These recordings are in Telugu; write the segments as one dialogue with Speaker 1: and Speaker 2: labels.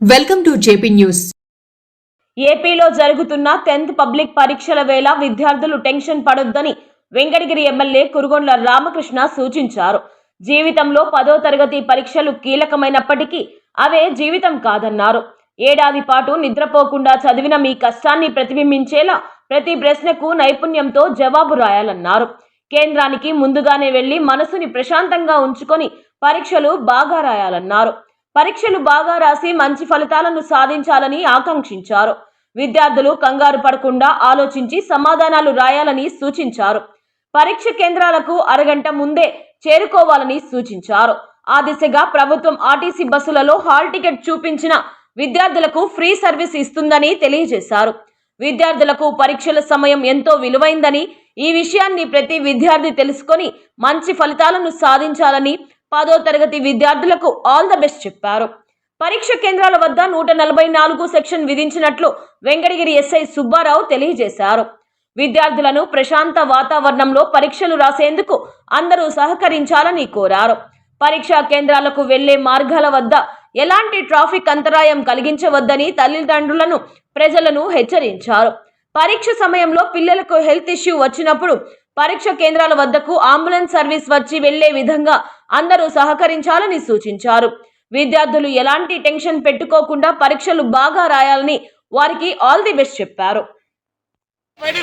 Speaker 1: Welcome to JP news.
Speaker 2: ఏపీలో జరుగుతున్న టెన్త్ పబ్లిక్ పరీక్షల వేళ విద్యార్థులు టెన్షన్ పడొద్దని వెంకటగిరి ఎమ్మెల్యే కురుగొండ్ల రామకృష్ణ సూచించారు. జీవితంలో పదో తరగతి పరీక్షలు కీలకమైనప్పటికీ అవే జీవితం కాదన్నారు. ఏడాది పాటు నిద్రపోకుండా చదివిన మీ కష్టాన్ని ప్రతిబింబించేలా ప్రతి ప్రశ్నకు నైపుణ్యంతో జవాబు రాయాలన్నారు. కేంద్రానికి ముందుగానే వెళ్ళి మనసుని ప్రశాంతంగా ఉంచుకొని పరీక్షలు బాగా రాయాలన్నారు. పరీక్షలు బాగా రాసి మంచి ఫలితాలను సాధించాలని ఆకాంక్షించారు. విద్యార్థులు కంగారు పడకుండా ఆలోచించి సమాధానాలు రాయాలని సూచించారు. పరీక్ష కేంద్రాలకు అరగంట ముందే చేరుకోవాలని సూచించారు. ఆ దిశగా ప్రభుత్వం ఆర్టీసీ బస్సులలో హాల్ టికెట్ చూపించిన విద్యార్థులకు ఫ్రీ సర్వీస్ ఇస్తుందని తెలియజేశారు. విద్యార్థులకు పరీక్షల సమయం ఎంతో విలువైందని ఈ విషయాన్ని ప్రతి విద్యార్థి తెలుసుకొని మంచి ఫలితాలను సాధించాలని పదో తరగతి విద్యార్థులకు ఆల్ ద బెస్ట్ చెప్పారు. పరీక్ష కేంద్రాల వద్ద నూట నలభై నాలుగు సెక్షన్ విధించినట్లు వెంకటగిరి ఎస్ఐ సుబ్బారావు తెలియజేశారు. విద్యార్థులను ప్రశాంత వాతావరణంలో పరీక్షలు రాసేందుకు అందరూ సహకరించాలని కోరారు. పరీక్షా కేంద్రాలకు వెళ్ళే మార్గాల వద్ద ఎలాంటి ట్రాఫిక్ అంతరాయం కలిగించవద్దని తల్లిదండ్రులను ప్రజలను హెచ్చరించారు. పరీక్ష సమయంలో పిల్లలకు హెల్త్ ఇష్యూ వచ్చినప్పుడు పరీక్ష కేంద్రాల వద్దకు అంబులెన్స్ సర్వీస్ వచ్చి వెళ్ళే విధంగా అందరూ సహకరించాలని సూచించారు. విద్యార్థులు ఎలాంటి టెన్షన్ పెట్టుకోకుండా పరీక్షలు బాగా రాయాలని వారికి ఆల్ ది బెస్ట్ చెప్పారు.
Speaker 3: బయటికి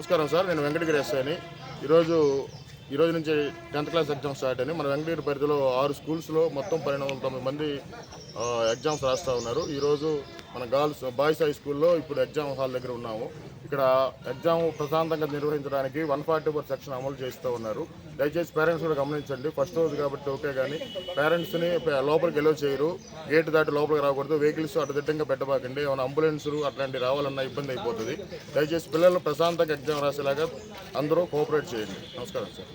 Speaker 4: నమస్కారం సార్ నేను వెంకటగిరి ఎస్ఐని. ఈరోజు ఈరోజు నుంచి టెన్త్ క్లాస్ ఎగ్జామ్ స్టార్ట్ అని మన వెంకటగిరి పరిధిలో ఆరు స్కూల్స్లో మొత్తం పన్నెండు వందల తొంభై మంది ఎగ్జామ్స్ రాస్తూ ఉన్నారు. ఈరోజు మన గర్ల్స్ బాయ్స్ హై స్కూల్లో ఇప్పుడు ఎగ్జామ్ హాల్ దగ్గర ఉన్నాము. ఇక్కడ ఎగ్జామ్ ప్రశాంతంగా నిర్వహించడానికి వన్ ఫార్టీ ఫోర్ సెక్షన్ అమలు చేస్తూ ఉన్నారు. దయచేసి పేరెంట్స్ కూడా గమనించండి. ఫస్ట్ రోజు కాబట్టి ఓకే కానీ పేరెంట్స్ని లోపలికి ఎలో చేయరు. గేట్ దాటి లోపలికి రాకూడదు. వెహికల్స్ అడ్డదిడ్డంగా పెట్టబాకండి. ఏమైనా అంబులెన్సులు అట్లాంటివి రావాలన్నా ఇబ్బంది అయిపోతుంది. దయచేసి పిల్లలు ప్రశాంతంగా ఎగ్జామ్ రాసేలాగా అందరూ కోఆపరేట్ చేయండి. నమస్కారం సార్.